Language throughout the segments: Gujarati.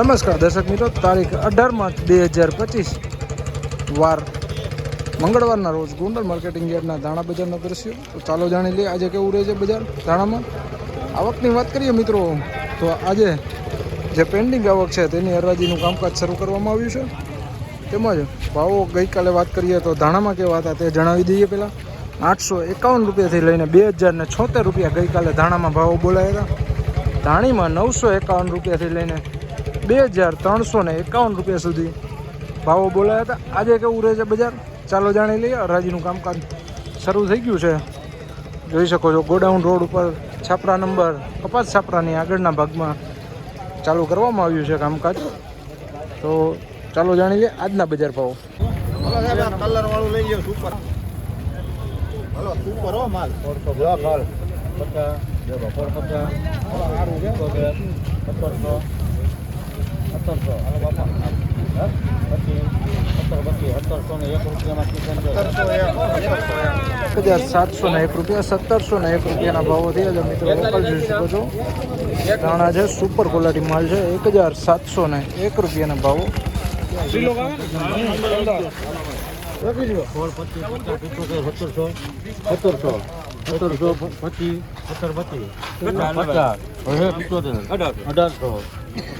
નમસ્કાર, દર્શક મિત્રો, તારીખ અઢાર માર્ચ બે હજાર પચીસ, વાર મંગળવારના રોજ ગોંડલ માર્કેટિંગ યાર્ડના દાણા બજારના દ્રશ્યો. તો ચાલો જાણી લઈએ આજે કેવું રહે છે બજાર દાણામાં આવકની વાત કરીએ મિત્રો, તો આજે જે પેન્ડિંગ આવક છે તેની હરાજીનું કામકાજ શરૂ કરવામાં આવ્યું છે. તેમજ ભાવો ગઈકાલે વાત કરીએ તો ધાણામાં કેવા હતા તે જણાવી દઈએ પહેલાં. આઠસો એકાવન રૂપિયાથી લઈને બે હજાર ને છોતેર રૂપિયા ગઈકાલે ધાણામાં ભાવો બોલાયા હતા. ધાણીમાં નવસો એકાવન રૂપિયાથી લઈને બે હજાર ત્રણસો ને એકાવન રૂપિયા સુધી ભાવો બોલાયા હતા. આજે કેવું રહે છે બજાર? ચાલો જાણી લઈએ. હરાજીનું કામકાજ શરૂ થઈ ગયું છે. જોઈ શકો છો, ગોડાઉન રોડ ઉપર છાપરા નંબર, કપાસ છાપરાની આગળના ભાગમાં ચાલુ કરવામાં આવ્યું છે કામકાજ. તો ચાલો જાણી લઈએ આજના બજાર ભાવ. પચાસ સત્તરસો. હજાર સાતસો ને એક રૂપિયા સત્તરસો ને એક રૂપિયાના ભાવો થઈ છે મિત્રો લોકલ જોઈ શકો છો. દાણા છે સુપર ક્વોલિટી માલ છે એક હજાર સાતસો ને એક રૂપિયાના ભાવો. સત્તરસો. સત્તરસો સત્તરસો પચીસ. સત્તર પચીસ પચાસ. હવે અઢારસો.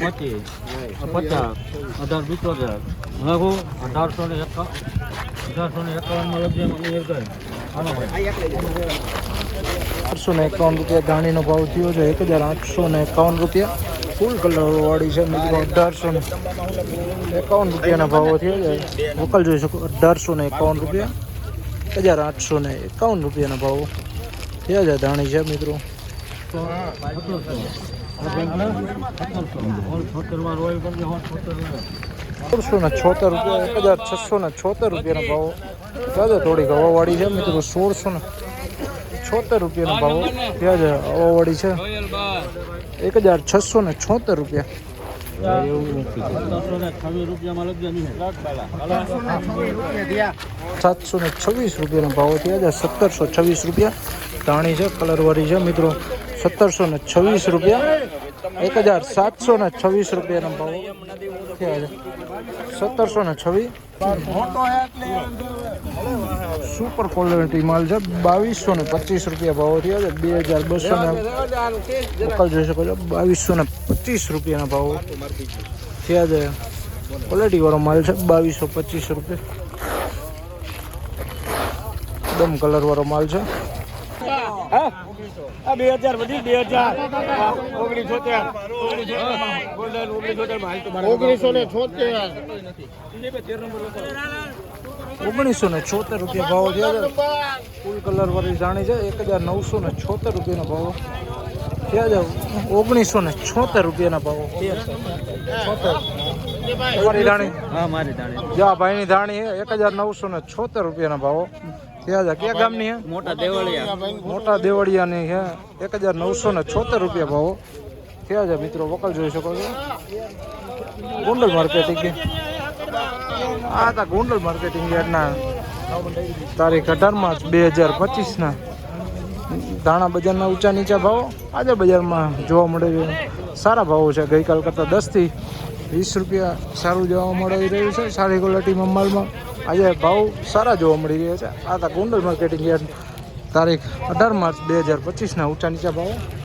પચીસ. પચાસ. અઢાર પિત્તોતેર. લઘુ અઢારસો ને એકા અઢારસો ને એકાવનમાં આઠસો ને એકાવન રૂપિયા ધાણીનો ભાવ થયો છે. એક હજાર આઠસો ને એકાવન રૂપિયા. ફૂલ કલર વાળી છે. મિત્રો અઢારસો ને એકાવન રૂપિયાના ભાવો થયો છે. વકલ જોઈ શકો. અઢારસો ને એકાવન રૂપિયા. એક હજાર આઠસો ને એકાવન રૂપિયાના ભાવો. થયા છે ધાણી છે મિત્રો? સોળસો ને છોતેર રૂપિયા, એક હજાર છસો ને છોતેર રૂપિયાનો ભાવો. દાદા છે થોડીક હવાવાળી છે મિત્રો? સોળસો ને છોતેર રૂપિયાનો ભાવ. થયા છે હવાવાળી છે? એક હજાર છસો ને છોતેર રૂપિયા. સાતસો ને છવ્વીસ રૂપિયાનો ભાવ થયા છે. સત્તરસો છવ્વીસ રૂપિયા. ધાણી છે કલરવાળી છે મિત્રો. સત્તરસો ને છવ્વીસ રૂપિયા. એક હજાર સાતસો ને છવ્વીસ રૂપિયાનો ભાવ થયા છે. સત્તરસો ને છવ્વીસ સુપર ક્વોલિટી માલ છે બાવીસો ને પચીસ રૂપિયા ભાવ થયા છે બે હજાર બસો ને વકલ જોઈ શકો છો બાવીસો ને પચીસ રૂપિયાના ભાવ થયા છે ક્વોલિટી વાળો માલ છે બાવીસો પચીસ રૂપિયા એકદમ કલર વાળો માલ છે બે હજાર વધી બે હજાર ઓગણીસો ઓગણીસો ને છોતેર ઓગણીસો ને છોતેર રૂપિયા ભાવ થયા છે ફૂલ કલર વાળી જાણી છે એક હજાર નવસો ને છોતેર રૂપિયાના ભાવ. થયા છે ઓગણીસો ને છોતેર રૂપિયાના ભાવ. તમારી હા મારી દાણી જા ભાઈની દાણી એક હજાર નવસો ને છોતેર રૂપિયાના ભાવો. થયા છે કયા ગામની હે? મોટા દેવળિયા. મોટા દેવળિયાની હે. એક હજાર નવસો ને છોતેર રૂપિયા ભાવો. થયા છે મિત્રો વકલ જોઈ શકો છો. ગોંડલ માર્કેટિંગ આ હતા ગોંડલ માર્કેટિંગ યાર્ડના. તારીખ અઢાર માર્ચ બે હજાર પચીસના. ધાણા બજારના ઊંચા નીચા ભાવો. આજે બજારમાં જોવા મળે છે. સારા ભાવો છે. ગઈકાલ કરતાં દસથી વીસ રૂપિયા સારું જોવા મળી રહ્યું છે. સારી ક્વોલિટીમાં માલમાં આજે ભાવ સારા જોવા મળી રહ્યા છે. આ હતા ગોંડલ માર્કેટિંગ યાર્ડ. તારીખ અઢાર માર્ચ બે હજાર પચીસના ઊંચા નીચા ભાવો.